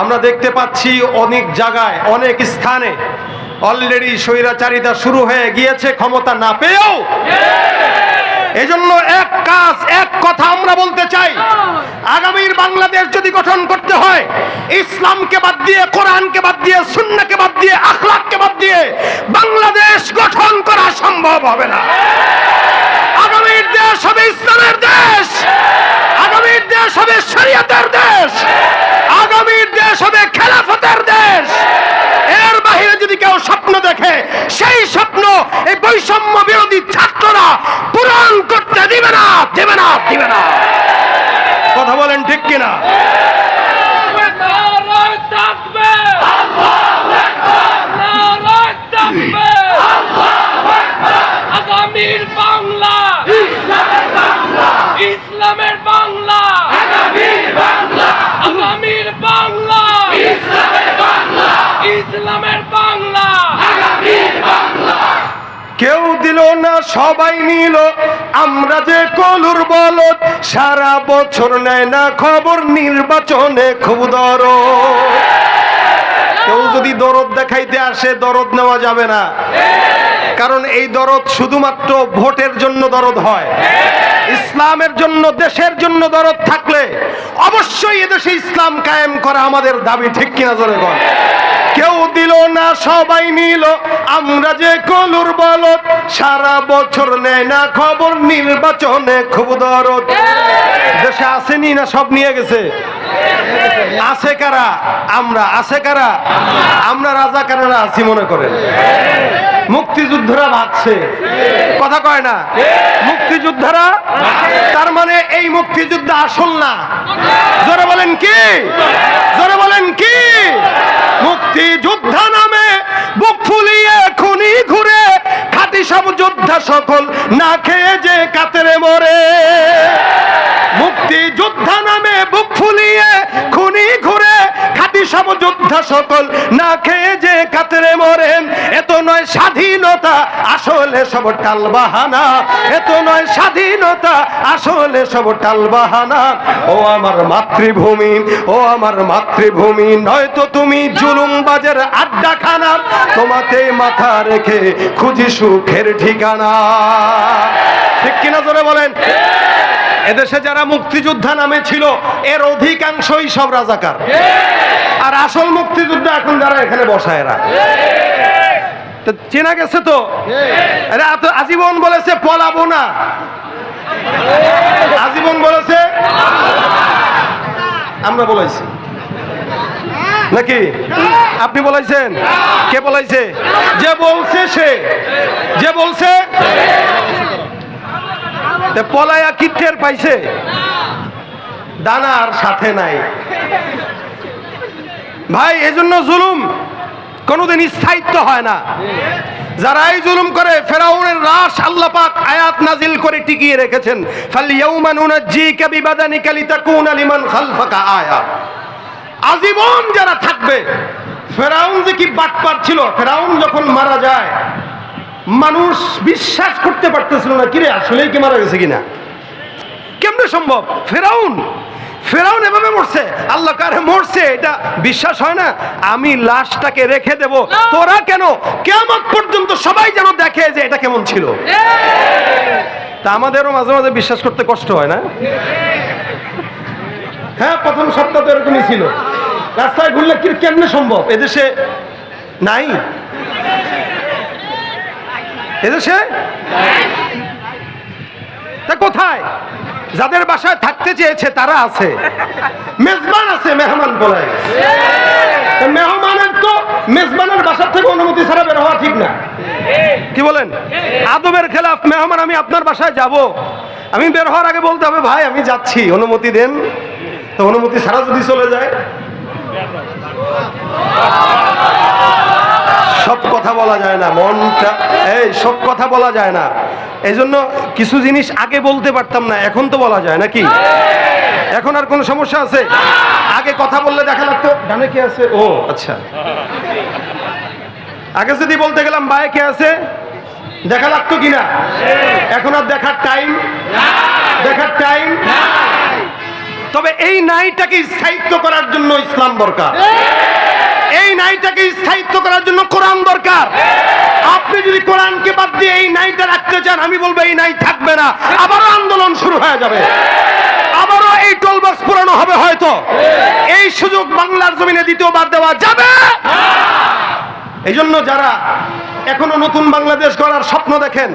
আমরা দেখতে পাচ্ছি অনেক জায়গায় অনেক স্থানে অলরেডি স্বৈরাচারিতা শুরু হয়ে গিয়েছে ক্ষমতা না পেয়েও। এজন্য এক কাজ এক কথা আমরা বলতে চাই। আগামীর বাংলাদেশ যদি গঠন করতে হয় ইসলামকে বাদ দিয়ে কোরআনকে বাদ দিয়ে সুন্নাকে বাদ দিয়ে আখলাককে বাদ দিয়ে বাংলাদেশ গঠন করা সম্ভব হবে না। আগামীর দেশ হবে ইসলামের দেশ। দেশ হবে শরিয়তের দেশ। আগামীর দেশ হবে খেলাফতের দেশ। এর বাইরে যদি কেউ স্বপ্ন দেখে, সেই স্বপ্ন, এই বৈষম্য বিরোধী ছাত্ররা পূরণ করতে দিবে না দিবে না দিবে না। কথা বলেন ঠিক কিনা! আগামীর বাংলা ইসলামের বাংলা। আগামীর বাংলা। ইসলামের বাংলা। কেউ দিল না সবাই নিল। আমরা যে কলুর বলদ সারা বছর নেয় না খবর নির্বাচনে খুব দরদ। কেউ যদি দরদ দেখাইতে আসে দরদ নেওয়া যাবে না। কারণ এই দরদ শুধুমাত্র ভোটের জন্য দরদ হয়। ইসলামের জন্য, দেশের জন্য দরদ থাকলে অবশ্যই এদেশে ইসলাম কায়েম করা আমাদের দাবি, ঠিক কিনা জোরে কর কেউ দিল না, সবাই নিল। আমরা যে কলুর বলদ, সারা বছর নেয় না খবর, নির্বাচনে খুব দরদ। দেশে আসেনি না, সব নিয়ে গেছে? আছে কারা? আমরা, আছে কারা? আমরা রাজা কারা আছি মনে করেন। মুক্তিযুদ্ধরা ভাবছে কথা কয় না? মুক্তিযোদ্ধারা? তার মানে এই মুক্তিযুদ্ধ আসল না? জোরে বলেন কি? জোরে মুক্তিযোদ্ধা নামে বুক ফুলিয়ে খুনি ঘুরে খাটি সব যোদ্ধা সকল না খেয়ে যে কাতরে মরে। যোদ্ধা সকল না খেয়ে যে কাতরে মরেন, এত নয় স্বাধীনতা আসলে সব টাল বাহানা। এত নয় স্বাধীনতা আসলে সব টাল বাহানা। ও আমার মাতৃভূমি, ও আমার মাতৃভূমি, নয়তো তুমি জুলুম বাজের আড্ডা খানা তোমাতে মাথা রেখে খুঁজি সুখের ঠিকানা। ঠিক কিনা জোরে বলেন? এদেশে যারা মুক্তিযোদ্ধা নামে ছিল এর অধিকাংশই সব রাজাকার। আর আসল মুক্তিযোদ্ধা এখন যারা এখানে বসায় এরা। তো চেনা গেছে তো? এরা আজীবন বলেছে পলাবো না। আজীবন বলেছে? আমরা বলেছি নাকি? আপনি বলাইছেন? কে বলাইছে? যে বলছে সে। যে বলছে? পলায়া কি টের পাইছে? দানার সাথে নাই। ভাই, এজন্য জুলুম কোনোদিন স্থায়িত্ব হয় না। যারা এই জুলুম করে, ফেরাউনের রাস আল্লাহ পাক আয়াত নাজিল করে টিকিয়ে রেখেছেন। ফালিয়াউমা নুনাজ্জিকা বিবাদানিকা লিতাকুনা লিমান খালফাকা আয়া। আজীবন যারা থাকবে, ফেরাউন যে কি বাটপার ছিল, ফেরাউন যখন মারা যায় মানুষ বিশ্বাস করতে পারতেছিল না, কিরে, আসলেই কি মারা গেছে কিনা? কেমনে সম্ভব? ফেরাউন ফেরাউন এভাবে মরছে। আল্লাহ কারে মরছে, এটা বিশ্বাস হয় না? আমি লাশটাকে রেখে দেব। তোরা কেন? কেমন পর্যন্ত সবাই যেন দেখে যে এটা কেমন ছিল। তা আমাদেরও মাঝে মাঝে বিশ্বাস করতে কষ্ট হয় না? হ্যাঁ প্রথম সপ্তাহ তো এরকমই ছিল। রাস্তায় ঘুরলে কি কেমনে সম্ভব? এদেশে নাই। এদেশে? তা কোথায়? যাদের বাসায় থাকতে চেয়েছে, তারা আছে। মেজবান আছে, মেহমান বলে। মেহমানের তো মেজবানের বাসার থেকে অনুমতি ছাড়া বের হওয়া ঠিক না। কি বলেন? আদবের খেলাফ মেহমান, আমি আপনার বাসায় যাব। আমি বের হওয়ার আগে বলতে হবে, ভাই, আমি যাচ্ছি। অনুমতি দেন। তো অনুমতি ছাড়া যদি চলে যায়? সব কথা বলা যায় না, মনটা, এই সব কথা বলা যায় না। এই জন্য কিছু জিনিস আগে বলতে পারতাম না, এখন তো বলা যায়, নাকি? এখন আর কোনো সমস্যা আছে? আগে কথা বললে দেখা লাগতো, ডানে কে আছে? ও আচ্ছা। আগে যদি বলতে গেলাম বায়ে কে আছে, দেখা লাগতো কিনা? এখন আর দেখার টাইম দেখার টাইম তবে এই নাইটাকে স্থায়িত্ব করার জন্য ইসলাম দরকার। এই নাইটাকে স্থায়িত্ব করার জন্য কোরআন দরকার। আপনি যদি কোরআনকে বাদ দিয়ে এই নাইটা রাখতে চান, আমি বলব এই নাই থাকবে না। আবারও আন্দোলন শুরু হয়ে যাবে। আবারও এই টোল বক্স পুরানো হবে হয়তো। এই সুযোগ বাংলার জমিনে দ্বিতীয়বার দেওয়া যাবে। এই জন্য যারা এখনও নতুন বাংলাদেশ গড়ার স্বপ্ন দেখেন,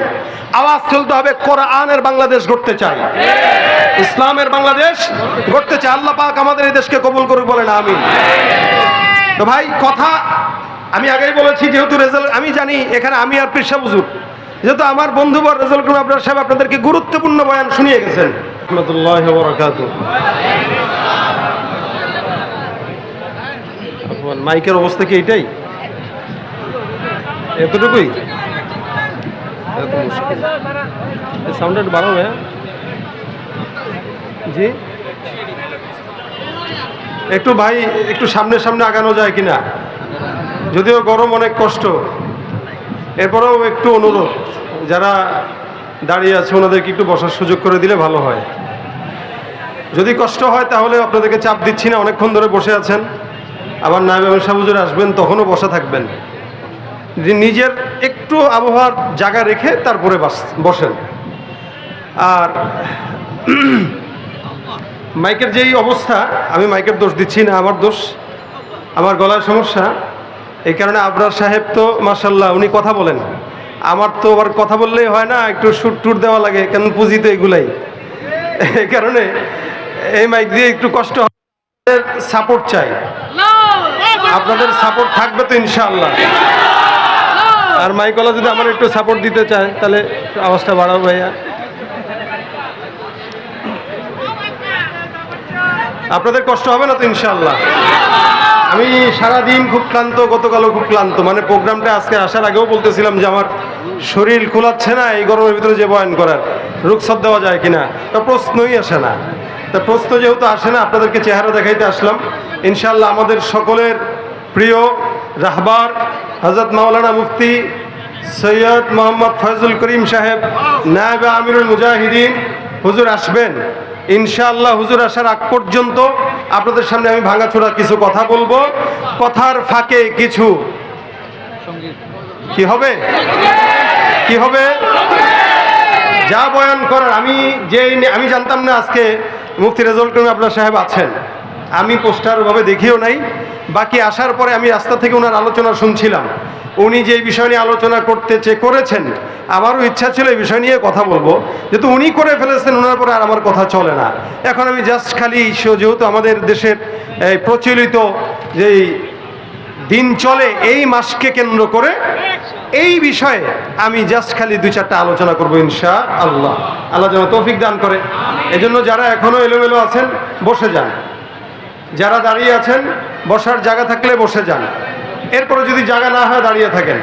আওয়াজ তুলতে হবে, কোরআনের বাংলাদেশ গড়তে চাই। ইসলামের বাংলাদেশ গড়তে চাই। আল্লাহ পাক আমাদের এই দেশকে কবুল করুক বলেন আমি তো ভাই, কথা আমি আগেই বলেছি, যেহেতু রেজাল্ট আমি জানি এখানে আমি আর পেশা বুঝুর যেহেতু আমার বন্ধু বর রেজাল্ট করুন আপনার সাহেব আপনাদেরকে গুরুত্বপূর্ণ বয়ান শুনিয়ে গেছেন। মাইকের অবস্থা কি এটাই এতটুকুই? এত মুশকিল। সাউন্ডটা একটু জি? একটু ভাই, একটু সামনে সামনে আগানো যায় কিনা? যদিও গরম অনেক কষ্ট। এরপরেও একটু অনুরোধ, যারা দাঁড়িয়ে আছে ওনাদেরকে একটু বসার সুযোগ করে দিলে ভালো হয়। যদি কষ্ট হয় তাহলে আপনাদেরকে চাপ দিচ্ছি না, অনেকক্ষণ ধরে বসে আছেন। আবার নাইব সাবুজুর আসবেন, তখনও বসা থাকবেন। যে নিজের একটু আবহাওয়ার জায়গা রেখে তারপরে বসেন। আর মাইকের যেই অবস্থা, আমি মাইকের দোষ দিচ্ছি না, আমার দোষ। আমার গলার সমস্যা। এই কারণে আবরার সাহেব তো মার্শাল্লাহ উনি কথা বলেন। আমার তো আবার কথা বললেই হয় না, একটু সুট টুট দেওয়া লাগে, কেন পুঁজি তো এগুলাই। এই কারণে এই মাইক দিয়ে একটু কষ্ট সাপোর্ট চাই। আপনাদের সাপোর্ট থাকবে তো ইনশাআল্লাহ। আর মাইকলা যদি আমার একটু সাপোর্ট দিতে চায়, তাহলে আওয়াজটা বাড়াও ভাইয়া। আপনাদের কষ্ট হবে না তো ইনশাল্লাহ আমি সারা দিন খুব ক্লান্ত, গতকালও খুব ক্লান্ত। মানে প্রোগ্রামটা আজকে আসার আগেও বলতেছিলাম যে আমার শরীর খোলাচ্ছে না, এই গরমের ভিতরে যে বয়ান করার। রুখসত দেওয়া যায় কিনা? তা প্রশ্নই আসে না। তা প্রশ্ন যেহেতু আসে না, আপনাদেরকে চেহারা দেখাইতে আসলাম। ইনশাল্লাহ আমাদের সকলের প্রিয় রাহবার হজরত মাওলানা মুফতি সৈয়দ মোহাম্মদ ফয়জুল করিম সাহেব, নায়েবে আমিরুল মুজাহিদিন, হুজুর আসবেন। ইনশাআল্লাহ হুজুর আসার আগ পর্যন্ত আপনাদের সামনে আমি ভাঙাচোরা কিছু কথা বলব। কথার ফাঁকে কিছু। কি হবে? কি হবে? যা বয়ান করার, আমি যে আমি জানতাম না আজকে মুক্তি রেজল করিম আপনার সাহেব আছেন। আমি পোস্টার ভাবে দেখিও নাই। বাকি আসার পরে আমি রাস্তা থেকে ওনার আলোচনা শুনছিলাম। উনি যে বিষয় নিয়ে আলোচনা করতে চে করেছেন, আমারও ইচ্ছা ছিল এই বিষয় নিয়ে কথা বলব। যেহেতু উনি করে ফেলেছেন, ওনার পরে আর আমার কথা চলে না। এখন আমি জাস্ট খালি যেহেতু আমাদের দেশের, এই প্রচলিত যেই দিন চলে, এই মাসকে কেন্দ্র করে, এই বিষয়ে আমি জাস্ট খালি দুই চারটা আলোচনা করব ইনশা আল্লাহ আল্লাহ যেন তৌফিক দান করে। এজন্য যারা এখনও এলোমেলো আছেন, বসে যান। যারা দাঁড়িয়ে আছেন বসার জায়গা থাকলে বসে যান। এরপরে যদি জায়গা না হয় দাঁড়িয়ে থাকেন।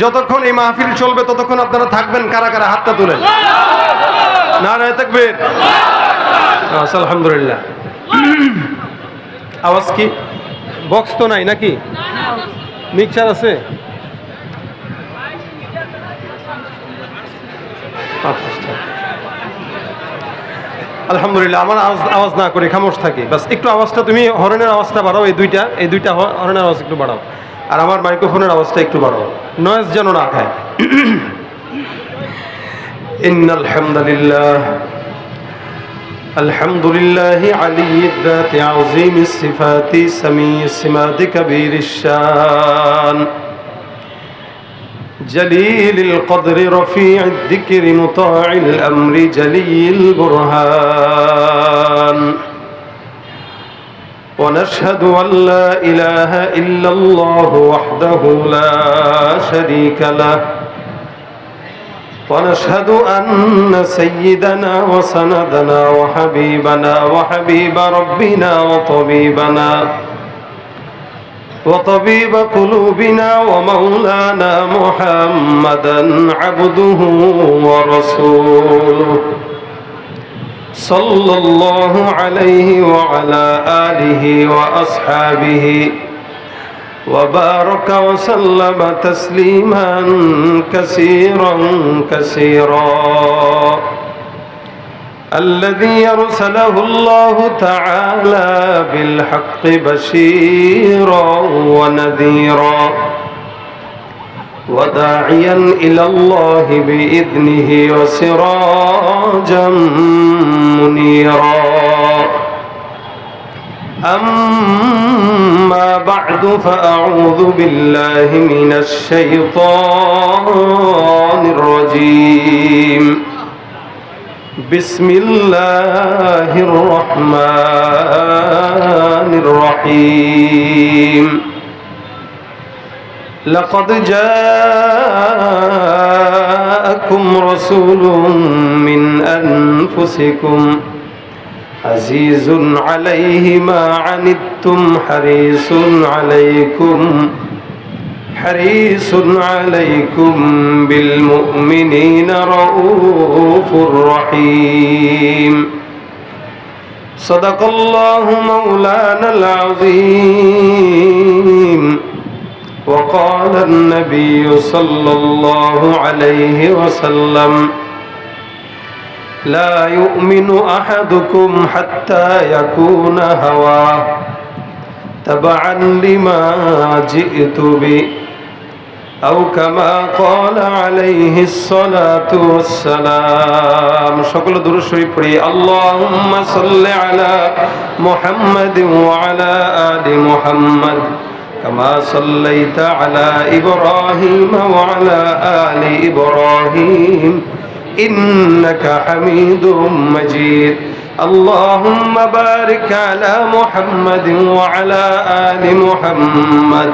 যতক্ষণ এই মাহফিল চলবে ততক্ষণ আপনারা থাকবেন কারা কারা হাতটা তুলেন। না রায় থাকবেন আচ্ছা, আলহামদুলিল্লাহ। আওয়াজ কি? বক্স তো নাই নাকি? মিক্সার আছে? আচ্ছা। আলহামদুলিল্লাহ আমার আওয়াজ আওয়াজ না করে খামোশ থাকি বাস একটু আওয়াজটা তুমি হরনের আওয়াজটা বাড়াও এই দুইটা এই দুইটা হ- হরনের আওয়াজ একটু বাড়াও আর আমার মাইক্রোফোনের আওয়াজটা একটু বাড়াও নয়েজ যেন না খায় إن الحمد لله الحمد لله علي الذات عظيم الصفات سميع السمات كبير الشان جليل القدر رفيع الذكر مطاع الأمر جلي البرهان. ونشهد أن لا إله إلا الله وحده لا شريك له. ونشهد أن سيدنا وسندنا وحبيبنا وحبيب ربنا وطبيبنا وطبيب قلوبنا ومولانا محمدا عبده ورسوله. صلى الله عليه وعلى آله وأصحابه وبارك وسلم تسليما كثيرا كثيرا. الذي أرسله الله تعالى بالحق بشيرا ونذيرا وداعيا إلى الله بإذنه وسراجا منيرا. أما بعد فأعوذ بالله من الشيطان الرجيم. بسم الله الرحمن الرحيم لقد جاءكم رسول من أنفسكم عزيز عليه ما عنتم حريص عليكم حريص عليكم بالمؤمنين رؤوف رحيم. صدق الله مولانا العظيم. وقال النبي صلى الله عليه وسلم لا يؤمن أحدكم حتى يكون هواه. تبعا لما جئت به أو كما قال عليه الصلاة والسلام شكل درشوي بري اللهم صل على محمد وعلى آل محمد كما صليت على إبراهيم وعلى آل إبراهيم إنك حميد مجيد اللهم بارك على محمد وعلى آل محمد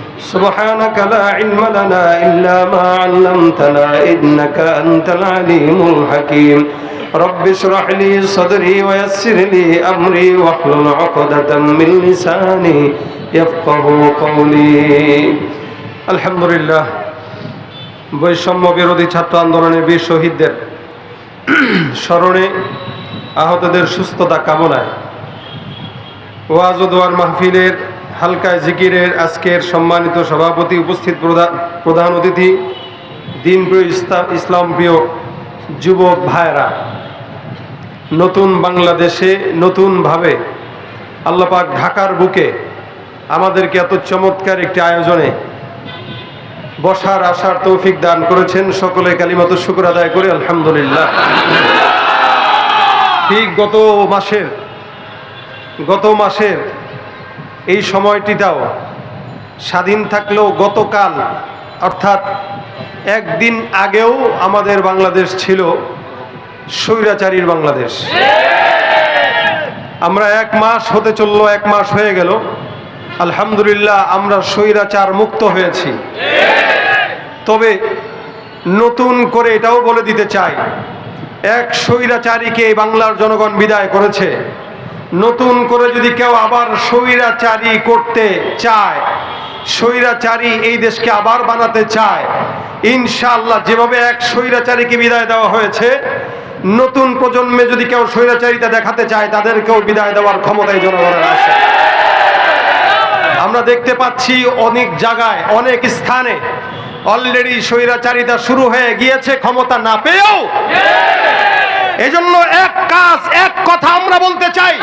سبحانك لا علم لنا إلا ما علمتنا إنك أنت العليم الحكيم رب اشرح لي صدري ويسر لي أمري واحلل عقدة من لساني يفقه قولي الحمد لله বৈষম্য বিরোধী ছাত্র আন্দোলনের বীর শহীদদের স্মরণে আহতদের সুস্থতা কামনায় ওয়াজ ও দোয়ার মাহফিলের হালকায় জিকিরের আজকের সম্মানিত সভাপতি, উপস্থিত প্রধা- প্রধান অতিথি, দিনপ্রিয় ইসলাম প্রিয় যুবক ভাইরা নতুন বাংলাদেশে নতুনভাবে আল্লাপাক ঢাকার বুকে আমাদেরকে এত চমৎকার একটি আয়োজনে বসার আসার তৌফিক দান করেছেন। সকলে কালিমত শুক্র আদায় করে আলহামদুলিল্লাহ। ঠিক গত মাসের গত মাসের এই সময়টিটাও স্বাধীন থাকলেও গতকাল, অর্থাৎ একদিন আগেও আমাদের বাংলাদেশ ছিল স্বৈরাচারীর বাংলাদেশ। আমরা এক মাস হতে চলল, এক মাস হয়ে গেল। আলহামদুলিল্লাহ, আমরা স্বৈরাচার মুক্ত হয়েছি। তবে নতুন করে এটাও বলে দিতে চাই, এক স্বৈরাচারীকে বাংলার জনগণ বিদায় করেছে। নতুন করে যদি কেউ আবার স্বৈরাচারী করতে চায়, স্বৈরাচারী এই দেশকে আবার বানাতে চায়, ইনশাআল্লাহ যেভাবে এক স্বৈরাচারীকে বিদায় দেওয়া হয়েছে, নতুন প্রজন্মে যদি কেউ স্বৈরাচারিতা দেখাতে চায়, তাদেরকেও বিদায় দেওয়ার ক্ষমতায় জনগণের আছে। আমরা দেখতে পাচ্ছি অনেক জায়গায়, অনেক স্থানে অলরেডি স্বৈরাচারিতা শুরু হয়ে গিয়েছে, ক্ষমতা না পেয়েও। এজন্য এক কাজ এক কথা আমরা বলতে চাই।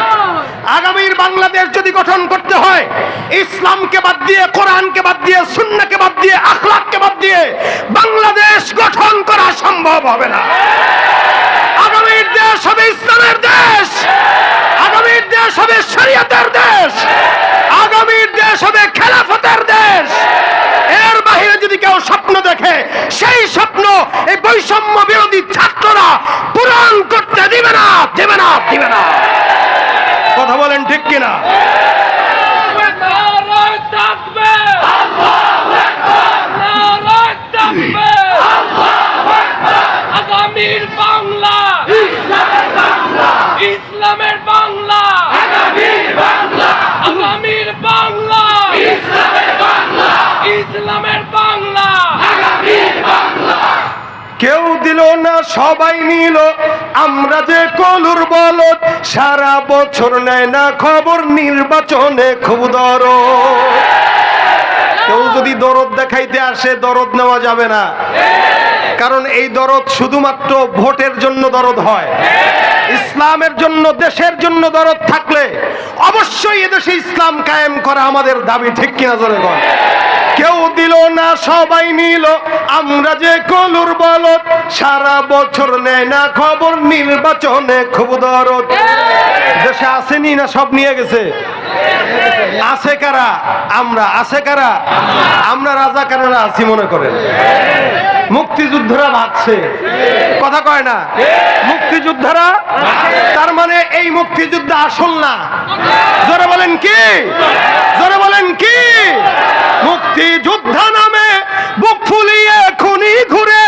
আগামীর বাংলাদেশ যদি গঠন করতে হয় ইসলামকে বাদ দিয়ে কোরআনকে বাদ দিয়ে সুন্নাকে বাদ দিয়ে আখলাককে বাদ দিয়ে বাংলাদেশ গঠন করা সম্ভব হবে না। আগামীর দেশ হবে ইসলামের দেশ। আগামীর দেশ হবে শরীয়তের দেশ আগামীর দেশ হবে খেলাফতের দেশ এর বাহিরে যদি কেউ স্বপ্ন দেখে সেই স্বপ্ন এই বৈষম্য বিরোধী ছাত্ররা পূরণ করতে দিবে না দিবে না দিবে না কথা বলেন ঠিক কিনা নারায় থাকবে নারায় থাকবে আগামীর বাংলা ইসলামের বাংলা আগামীর বাংলা ইসলামের বাংলা কেউ দিল না, সবাই নিল। আমরা যে কলুর বলদ, সারা বছর নেয় না খবর, নির্বাচনে খুব দরদ। কেউ যদি দরদ দেখাইতে আসে, দরদ নেওয়া যাবে না। কারণ এই দরদ শুধুমাত্র ভোটের জন্য দরদ হয়। ইসলামের জন্য, দেশের জন্য দরদ থাকলে অবশ্যই এদেশে ইসলাম কায়েম করা আমাদের দাবি, ঠিক কিনা জোরে কর কেউ দিল না, সবাই নিল। আমরা যে কলুর বল সারা বছর নেয় না খবর, নির্বাচনে খুব দরদ। দেশে আসেনি না, সব নিয়ে গেছে? আছে কারা? আমরা, আছে কারা? আমরা রাজা কারা আছি মনে করেন? মুক্তিযুদ্ধরা ভাবছে কথা কয় না? মুক্তিযোদ্ধারা? তার মানে এই মুক্তিযুদ্ধ আসল না? জোরে বলেন কি? জোরে বলেন কি? মুক্তিযোদ্ধা নামে বুক ফুলিয়ে খুনি ঘুরে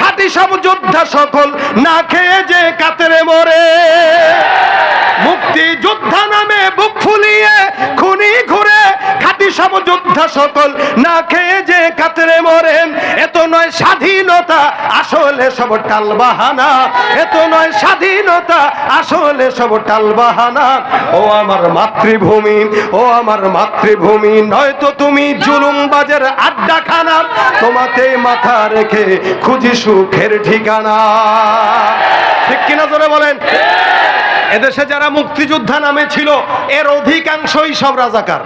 খাটি সব যোদ্ধা সকল না খেয়ে যে কাতরে মরে। মুক্তিযোদ্ধা নামে বুক ফুলিয়ে খুনি ঘুরে খাটি সব যোদ্ধা সকল না খেয়ে যে কাতরে মরেন, এত নয় স্বাধীনতা আসলে সব টাল বাহানা, এত নয় স্বাধীনতা আসলে সব টাল বাহানা। ও আমার মাতৃভূমি, ও আমার মাতৃভূমি, নয়তো তুমি জুলুম বাজের আড্ডা খানা তোমাতে মাথা রেখে খুঁজি সুখের ঠিকানা। ঠিক কিনা জোরে বলেন? এদেশে যারা মুক্তিযোদ্ধা নামে ছিল, এর অধিকাংশই সব রাজাকার।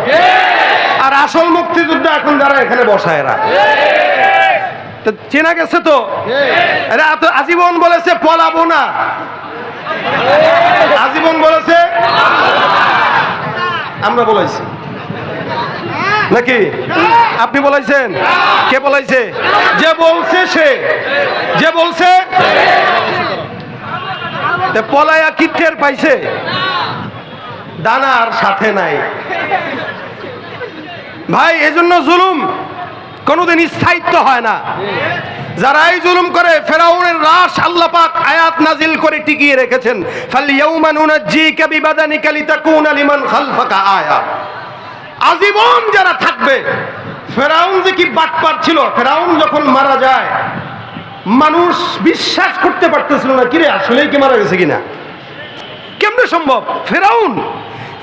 আর আসল মুক্তিযোদ্ধা এখন যারা এখানে বসায় এরা। চেনা গেছে তো? এরা আজীবন বলেছে পলাবো না। আজীবন বলেছে, আমরা বলেছি নাকি? আপনি বলেছেন কে বলেছে যে বলছে সে। যে বলছে পলায়া কি টের পাইছে? দানার সাথে নাই। ভাই, এজন্য জুলুম কোনোদিন স্থায়িত্ব হয় না। যারা এই জুলুম করে, ফেরাউনের লাশ আল্লাহ পাক আয়াত নাজিল করে টিকিয়ে রেখেছেন। ফাল ইয়াউমা নুনাজ্জিকা বিবাদানিকা লিতাকুনা লিমান খালফাকা আয়া। আজীবন যারা থাকবে, ফেরাউন যে কি বাটপার ছিল, ফেরাউন যখন মারা যায় মানুষ বিশ্বাস করতে পারতেছিল না কিরে আসলেই কি মারা গেছে কিনা? কেমনে সম্ভব? ফেরাউন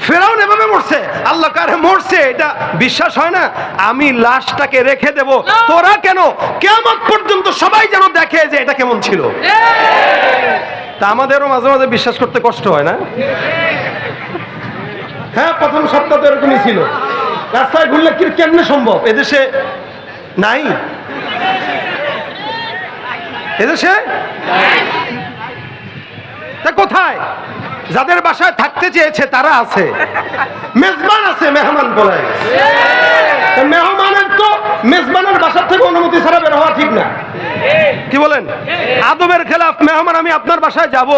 ফেরাউন এভাবে মরছে। আল্লাহ কারে মরছে এটা বিশ্বাস হয় না? আমি লাশটাকে রেখে দেব। তোরা কেন? কেমন পর্যন্ত সবাই যেন দেখে যে এটা কেমন ছিল। তা আমাদেরও মাঝে মাঝে বিশ্বাস করতে কষ্ট হয় না? হ্যাঁ প্রথম সপ্তাহ তো এরকমই ছিল। রাস্তায় ঘুরলে কি কেমনে সম্ভব? এদেশে নাই। এদেশে? তা কোথায়? যাদের বাসায় থাকতে চেয়েছে তারা আছে। মেজবান আছে, মেহমান বলে। মেহমানের তো মেজবানের বাসার থেকে অনুমতি ছাড়া বের হওয়া ঠিক না। কি বলেন? আদবের খেলাফ মেহমান, আমি আপনার বাসায় যাব।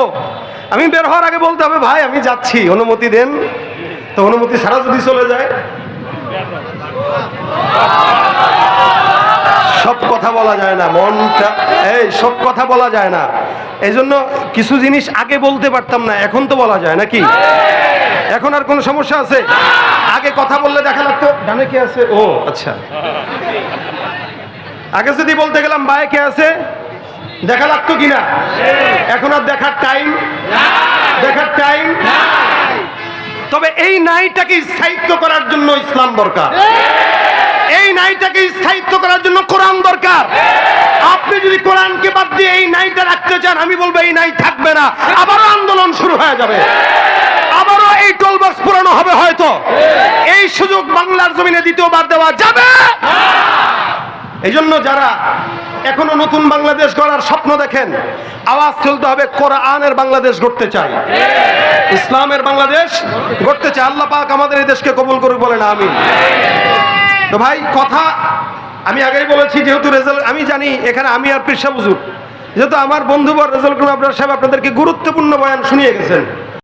আমি বের হওয়ার আগে বলতে হবে, ভাই, আমি যাচ্ছি, অনুমতি দেন। তো অনুমতি ছাড়া যদি চলে যায়? সব কথা বলা যায় না, মনটা, এই, সব কথা বলা যায় না। এই জন্য কিছু জিনিস আগে বলতে পারতাম না, এখন তো বলা যায় নাকি? এখন আর কোনো সমস্যা আছে? আগে কথা বললে দেখা লাগতো, ডানে কে আছে? ও আচ্ছা। আগে যদি বলতে গেলাম বায়ে কে আছে, দেখা লাগতো কিনা এখন আর দেখার টাইম দেখার টাইম তবে এই নাইটাকে স্থায়িত্ব করার জন্য ইসলাম দরকার। এই নাইটাকে স্থায়িত্ব করার জন্য কোরআন দরকার। আপনি যদি কোরআনকে বাদ দিয়ে এই নাইটা রাখতে চান, আমি বলব এই নাই থাকবে না। আবারও আন্দোলন শুরু হয়ে যাবে। আবারও এই টোল বক্স পুরানো হবে হয়তো। এই সুযোগ বাংলার জমিনে দ্বিতীয়বার দেওয়া যাবে। এই জন্য যারা এখনও নতুন বাংলাদেশ গড়ার স্বপ্ন দেখেন, আওয়াজ তুলতে হবে, কোরআনের বাংলাদেশ গড়তে চাই। ইসলামের বাংলাদেশ গড়তে চাই। আল্লাহ পাক আমাদের এই দেশকে কবুল করুক বলেন, আমিন। তো ভাই, কথা আমি আগেই বলেছি, যেহেতু রেজাল্ট আমি জানি এখানে আমি আর পেশা বুঝুক যেহেতু আমার বন্ধু বা রেজাল্ট আপনার সাহেব আপনাদেরকে গুরুত্বপূর্ণ বয়ান শুনিয়ে গেছেন।